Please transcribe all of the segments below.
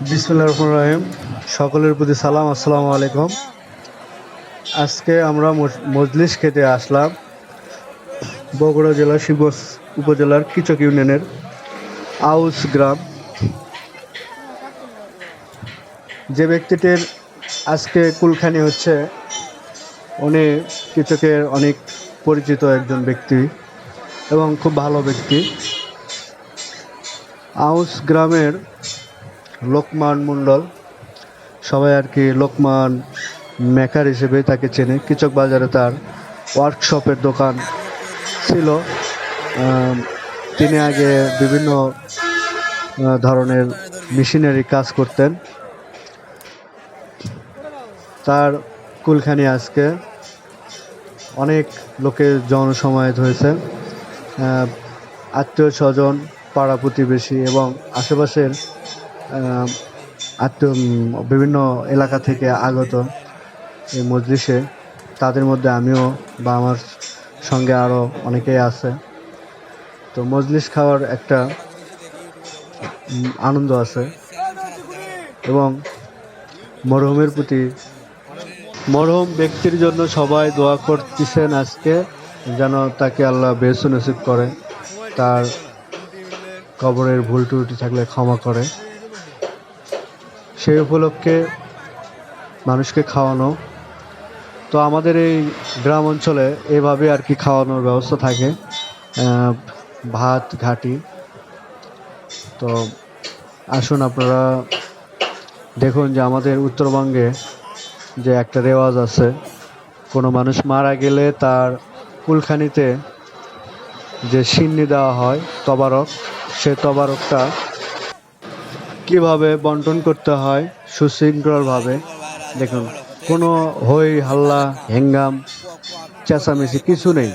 বিসমুল্লাহ সকলের প্রতি সালাম, আসসালামু আলাইকুম। আজকে আমরা মজ- মজলিস খেতে আসলাম বগুড়া জেলার শিবগঞ্জ উপজেলার কিচক ইউনিয়নের আউস গ্রাম। যে ব্যক্তিটির আজকে কুলখানি হচ্ছে উনি কিচকের অনেক পরিচিত একজন ব্যক্তি এবং খুব ভালো ব্যক্তি। আউস গ্রামের লোকমান মণ্ডল, সবাই আর কি লোকমান মেকার হিসেবে তাকে চেনে। কিচক বাজারে তার ওয়ার্কশপের দোকান ছিল। তিনি আগে বিভিন্ন ধরনের মেশিনারি কাজ করতেন। তার কুলখানি আজকে অনেক লোকের জনসমায়েত হয়েছে আত্মীয় স্বজন, পাড়া প্রতিবেশী এবং আশেপাশের আত্মীয় বিভিন্ন এলাকা থেকে আগত এই মজলিসে তাদের মধ্যে আমিও বা আমার সঙ্গে আরও অনেকেই আছে। তো মজলিস খাওয়ার একটা আনন্দ আছে এবং মরহুমের প্রতি মরহুম ব্যক্তির জন্য সবাই দোয়া করতেছেন আজকে, যেন তাকে আল্লাহ বেশ নসিব করে, তার কবরের ভুল ত্রুটি থাকলে ক্ষমা করে। সেই উপলক্ষে মানুষকে খাওয়ানো। তো আমাদের এই গ্রাম অঞ্চলে এভাবে আর কি খাওয়ানোর ব্যবস্থা থাকে ভাত, ঘাটি। তো আসুন আপনারা দেখুন যে আমাদের উত্তরবঙ্গে যে একটা রেওয়াজ আছে, কোনো মানুষ মারা গেলে তার কুলখানিতে যে সিন্নি দেওয়া হয়, তবারক, সে তবারকটা কীভাবে বন্টন করতে হয় সুশৃঙ্খলভাবে, দেখুন, কোনো হই হাল্লা, হেঙ্গাম, চেঁচামেচি কিছু নেই।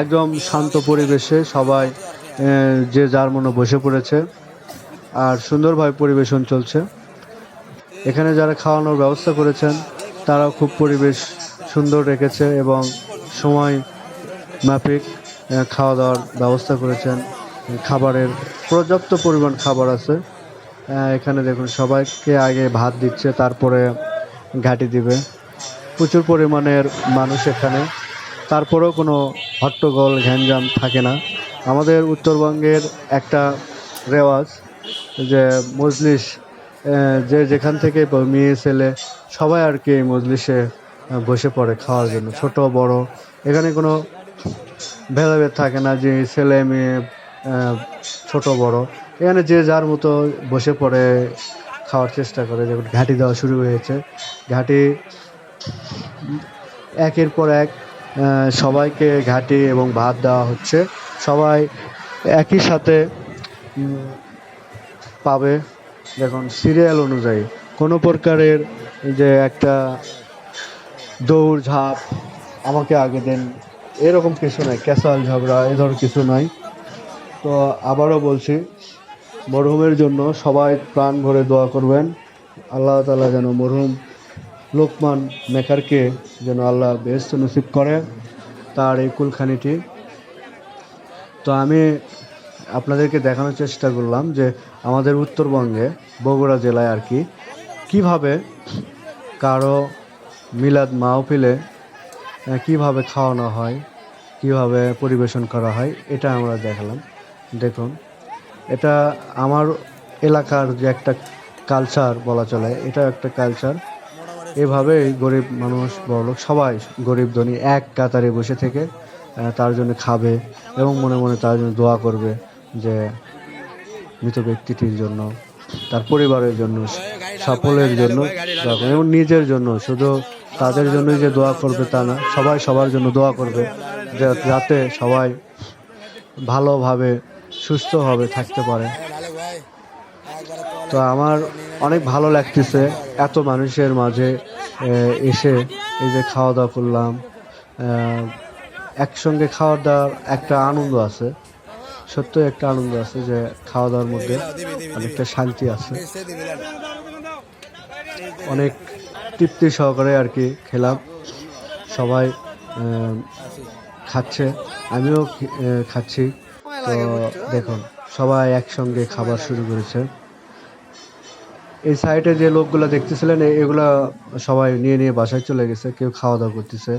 একদম শান্ত পরিবেশে সবাই যে যার মনে বসে পড়েছে, আর সুন্দরভাবে পরিবেশন চলছে। এখানে যারা খাওয়ানোর ব্যবস্থা করেছেন তারাও খুব পরিবেশ সুন্দর রেখেছে এবং সময় মাফিক খাওয়া দাওয়ার ব্যবস্থা করেছেন। খাবারের পর্যাপ্ত পরিমাণ খাবার আছে। এখানে দেখুন, সবাইকে আগে ভাত দিচ্ছে, তারপরে ঘাটি দিবে। প্রচুর পরিমাণের মানুষ এখানে। তারপরেও কোনো হট্টগোল, ঘ্যানজাম থাকে না। আমাদের উত্তরবঙ্গের একটা রেওয়াজ যে, মজলিস যে যেখান থেকে মেয়ে, ছেলে, সবাই আর কি এই মজলিসে বসে পড়ে খাওয়ার জন্য, ছোট, বড়। এখানে কোনো ভেদাভেদ থাকে না যে ছেলে, মেয়ে ছোট, বড়। এখানে যে যার মতো বসে পড়ে খাওয়ার চেষ্টা করে, যেমন ঘাঁটি দেওয়া শুরু হয়েছে। ঘাঁটি একের পর এক সবাইকে ঘাঁটি এবং ভাত দেওয়া হচ্ছে। সবাই একই সাথে পাবে। দেখুন সিরিয়াল অনুযায়ী কোনো প্রকারের যে একটা দৌড় ঝাঁপ আমাকে আগে দেন, এরকম কিছু নাই ক্যাসাল ঝগড়া, এ ধরনের কিছু নাই। তো আবারও বলছি, মরহুমের জন্য সবাই প্রাণ ভরে দোয়া করবেন। আল্লাহ তালা যেন মরহুম লোকমান মেকারকে যেন আল্লাহ বেস্ত নসিব করে তার এই কুলখানিটি। তো আমি আপনাদেরকে দেখানোর চেষ্টা করলাম যে আমাদের উত্তরবঙ্গে বগুড়া জেলায় আর কি, কীভাবে কারও মিলাদ মাহফিলে কীভাবে খাওয়ানো হয়, কীভাবে পরিবেশন করা হয়, এটা আমরা দেখালাম। দেখুন, এটা আমার এলাকার যে একটা কালচার বলা চলে এটা একটা কালচার এভাবেই গরিব মানুষ, বড়লোক, সবাই গরিব ধনী এক কাতারে বসে থেকে তার জন্য খাবে এবং মনে মনে তার জন্য দোয়া করবে যে মৃত ব্যক্তিটির জন্য, তার পরিবারের জন্য সকলের জন্য, এবং নিজের জন্য। শুধু তাদের জন্যই যে দোয়া করবে তা না, সবাই সবার জন্য দোয়া করবে যাতে সবাই ভালোভাবে সুস্থভাবে থাকতে পারে। তো আমার অনেক ভালো লাগতেছে এত মানুষের মাঝে এসে এই যে খাওয়া দাওয়া করলাম। একসঙ্গে খাওয়া দাওয়ার একটা আনন্দ আছে। সত্যই একটা আনন্দ আছে যে খাওয়া দাওয়ার মধ্যে অনেকটা শান্তি আছে। অনেক তৃপ্তি সহকারে আর কি খেলাম। সবাই খাচ্ছে। আমিও খাচ্ছি। তো দেখুন, সবাই একসঙ্গে খাবার শুরু করেছে। এই সাইডে যে লোকগুলো দেখতেছিলেন এগুলা সবাই নিয়ে নিয়ে বাসায় চলে গেছে, কেউ খাওয়া দাওয়া করতেছে।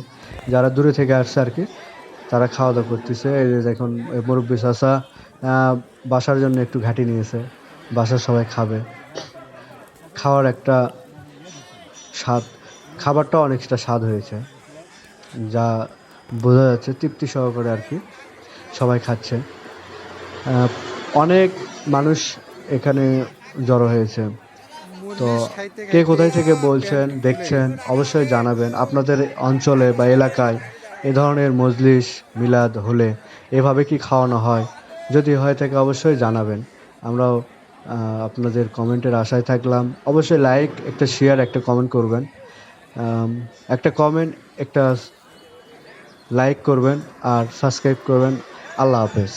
যারা দূরে থেকে আসছে আর কি তারা খাওয়া দাওয়া করতেছে। এই যে এই মুরব্বী চাষা বাসার জন্য একটু ঘাটি নিয়েছে। বাসার সবাই খাবে। খাওয়ার একটা স্বাদ খাবারটা অনেকটা স্বাদ হয়েছে, যা বোঝা যাচ্ছে তৃপ্তি সহকারে আর কি সবাই খাচ্ছে। অনেক মানুষ এখানে জড়ো হয়েছে। তো কে কোথায় থেকে বলছেন, দেখছেন, অবশ্যই জানাবেন। আপনাদের অঞ্চলে বা এলাকায় এ ধরনের মজলিস, মিলাদ হলে এভাবে কি খাওয়ানো হয়? যদি হয় থাকে অবশ্যই জানাবেন। আমরাও আপনাদের কমেন্টের আশায় থাকলাম। অবশ্যই লাইক, একটা শেয়ার, একটা কমেন্ট করবেন। একটা কমেন্ট, একটা লাইক করবেন আর সাবস্ক্রাইব করবেন। আল্লাহ হাফেজ।